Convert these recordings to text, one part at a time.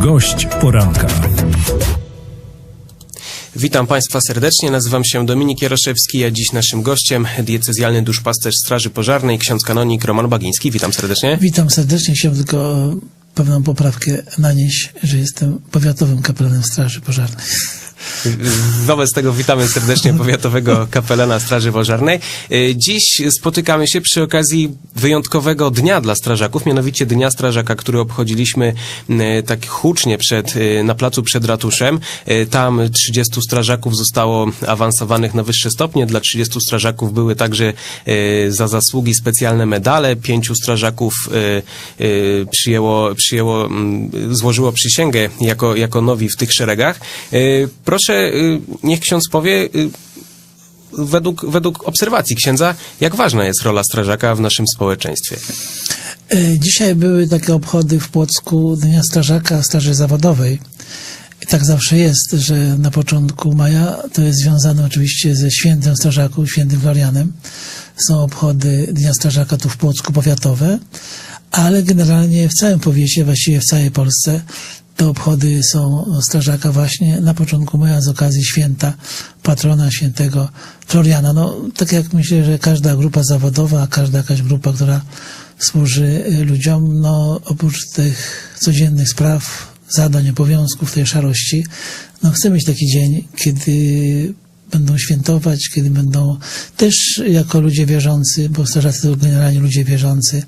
Gość poranka. Witam Państwa serdecznie, nazywam się Dominik Jaroszewski, a dziś naszym gościem diecezjalny duszpasterz Straży Pożarnej, ksiądz kanonik Roman Bagiński. Witam serdecznie. Witam serdecznie. Chciałbym tylko e, pewną poprawkę nanieść, że jestem powiatowym kapelanem Straży Pożarnej. Wobec tego witamy serdecznie powiatowego kapelana Straży Pożarnej. Y, Dziś spotykamy się przy okazji wyjątkowego dnia dla strażaków, mianowicie Dnia Strażaka, który obchodziliśmy y, tak hucznie przed, y, na placu przed ratuszem. Tam 30 strażaków zostało awansowanych na wyższe stopnie. Dla 30 strażaków były także za zasługi specjalne medale. Pięciu strażaków przyjęło, przyjęło, złożyło przysięgę jako, jako nowi w tych szeregach. Proszę, y, niech ksiądz powie, y, według, według obserwacji księdza, jak ważna jest rola strażaka w naszym społeczeństwie. E, Dzisiaj były takie obchody w Płocku Dnia Strażaka, Straży Zawodowej. I tak zawsze jest, że na początku maja to jest związane oczywiście ze świętem strażaków, świętym Florianem. Są obchody Dnia Strażaka tu w Płocku powiatowe, ale generalnie w całym powiecie, właściwie w całej Polsce te obchody są strażaka właśnie na początku maja z okazji święta patrona świętego Floriana. No, tak jak myślę, że każda grupa zawodowa, każda jakaś grupa, która służy y, ludziom, no oprócz tych codziennych spraw, zadań, obowiązków, tej szarości, no chcę mieć taki dzień, kiedy będą świętować, kiedy będą też jako ludzie wierzący, bo strażacy to generalnie ludzie wierzący,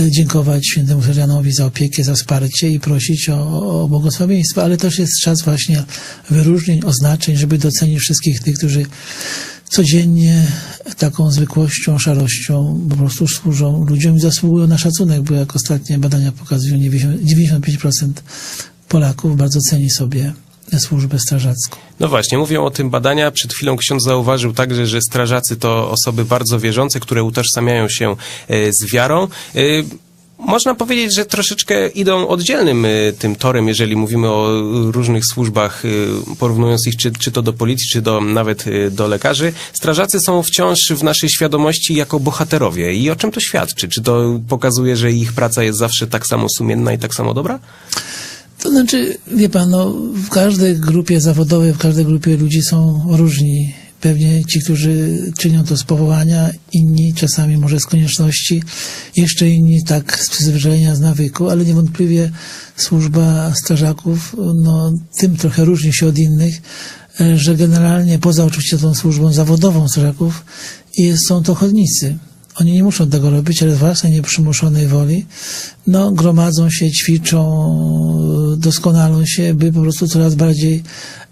dziękować świętemu Florianowi za opiekę, za wsparcie i prosić o, o błogosławieństwo, ale też jest czas właśnie wyróżnień, oznaczeń, żeby docenić wszystkich tych, którzy codziennie taką zwykłością, szarością po prostu służą ludziom i zasługują na szacunek, bo jak ostatnie badania pokazują, 90 95% Polaków bardzo ceni sobie służbę strażacką. No właśnie, mówią o tym badania. Przed chwilą ksiądz zauważył także, że strażacy to osoby bardzo wierzące, które utożsamiają się e, z wiarą. E, Można powiedzieć, że troszeczkę idą oddzielnym e, tym torem, jeżeli mówimy o różnych służbach, porównując ich czy, czy to do policji, czy do, nawet do lekarzy. Strażacy są wciąż w naszej świadomości jako bohaterowie. I o czym to świadczy? Czy to pokazuje, że ich praca jest zawsze tak samo sumienna i tak samo dobra? Znaczy, wie pan, no, w każdej grupie zawodowej, w każdej grupie ludzi są różni. Pewnie ci, którzy czynią to z powołania, inni czasami może z konieczności, jeszcze inni tak z przyzwyczajenia, z nawyku, ale niewątpliwie służba strażaków, no, tym trochę różni się od innych, e, że generalnie poza oczywiście tą służbą zawodową strażaków jest, są to ochotnicy. Oni nie muszą tego robić, ale z własnej nieprzymuszonej woli, no, gromadzą się, ćwiczą, doskonalą się, by po prostu coraz bardziej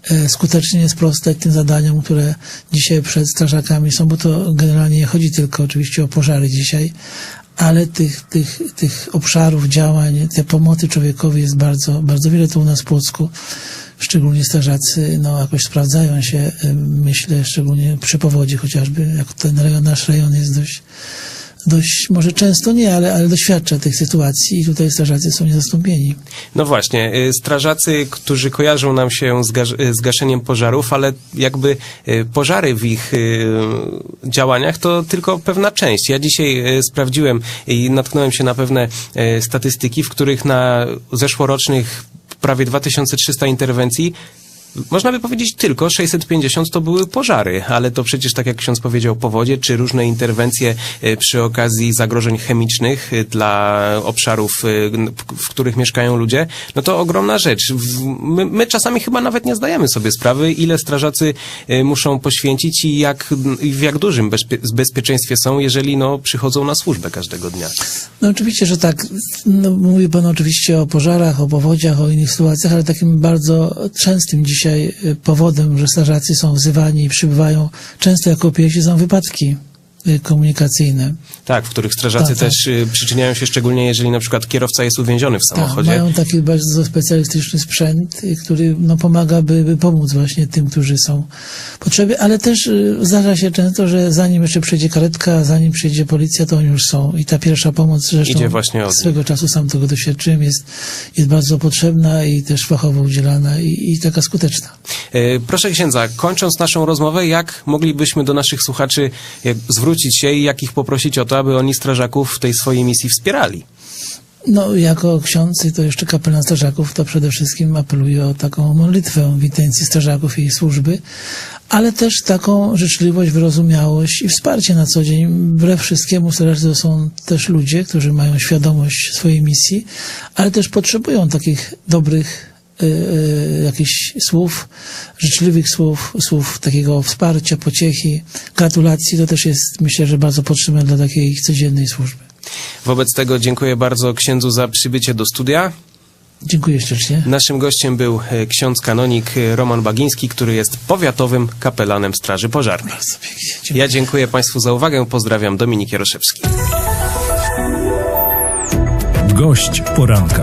e, skutecznie sprostać tym zadaniom, które dzisiaj przed strażakami są, bo to generalnie nie chodzi tylko oczywiście o pożary dzisiaj, ale tych, tych, tych obszarów działań, tej pomocy człowiekowi jest bardzo, bardzo wiele tu u nas w Płocku. Szczególnie strażacy, no, jakoś sprawdzają się, y, myślę, szczególnie przy powodzi chociażby, jak ten rejon, nasz rejon jest dość, dość, może często nie, ale, ale doświadcza tych sytuacji i tutaj strażacy są niezastąpieni. No właśnie, y, strażacy, którzy kojarzą nam się z, gasz- y, z gaszeniem pożarów, ale jakby y, pożary w ich działaniach to tylko pewna część. Ja dzisiaj sprawdziłem i natknąłem się na pewne statystyki, w których na zeszłorocznych prawie 2300 interwencji można by powiedzieć tylko 650 to były pożary, ale to przecież tak jak ksiądz powiedział powodzie, czy różne interwencje e, przy okazji zagrożeń chemicznych e, dla obszarów, e, w których mieszkają ludzie, no to ogromna rzecz. My, my czasami chyba nawet nie zdajemy sobie sprawy, ile strażacy muszą poświęcić i jak, w jak dużym bezpie, bezpieczeństwie są, jeżeli no, przychodzą na służbę każdego dnia. No oczywiście, że tak. No, mówi Pan oczywiście o pożarach, o powodziach, o innych sytuacjach, ale takim bardzo częstym dzisiaj y, powodem, że strażacy są wzywani i przybywają często jako pierwsi są wypadki komunikacyjne. Tak, w których strażacy Tak, tak. też y, przyczyniają się szczególnie, jeżeli na przykład kierowca jest uwięziony w Tak, samochodzie. mają taki bardzo specjalistyczny sprzęt, y, który no, pomaga, by, by pomóc właśnie tym, którzy są potrzeby, ale też y, zdarza się często, że zanim jeszcze przyjdzie karetka, zanim przyjdzie policja, to oni już są. I ta pierwsza pomoc, zresztą Idzie właśnie od swego czasu sam tego doświadczyłem, jest, jest bardzo potrzebna i też fachowo udzielana i, i taka skuteczna. Proszę księdza, kończąc naszą rozmowę, jak moglibyśmy do naszych słuchaczy jak, zwrócić się i jak ich poprosić o to, aby oni strażaków w tej swojej misji wspierali? No, jako ksiądz i to jeszcze kapelan strażaków, to przede wszystkim apeluję o taką modlitwę w intencji strażaków i ich służby, ale też taką życzliwość, wyrozumiałość i wsparcie na co dzień. Wbrew wszystkiemu strażacy to są też ludzie, którzy mają świadomość swojej misji, ale też potrzebują takich dobrych y, y, jakichś słów, życzliwych słów, słów takiego wsparcia, pociechy, gratulacji. To też jest, myślę, że bardzo potrzebne dla takiej codziennej służby. Wobec tego dziękuję bardzo księdzu za przybycie do studia. Dziękuję ślicznie. Naszym gościem był e, ksiądz kanonik e, Roman Bagiński, który jest powiatowym kapelanem Straży Pożarnej. Bardzo pięknie. Dziękuję. Ja dziękuję Państwu za uwagę. Pozdrawiam Dominik Jaroszewski. Gość poranka.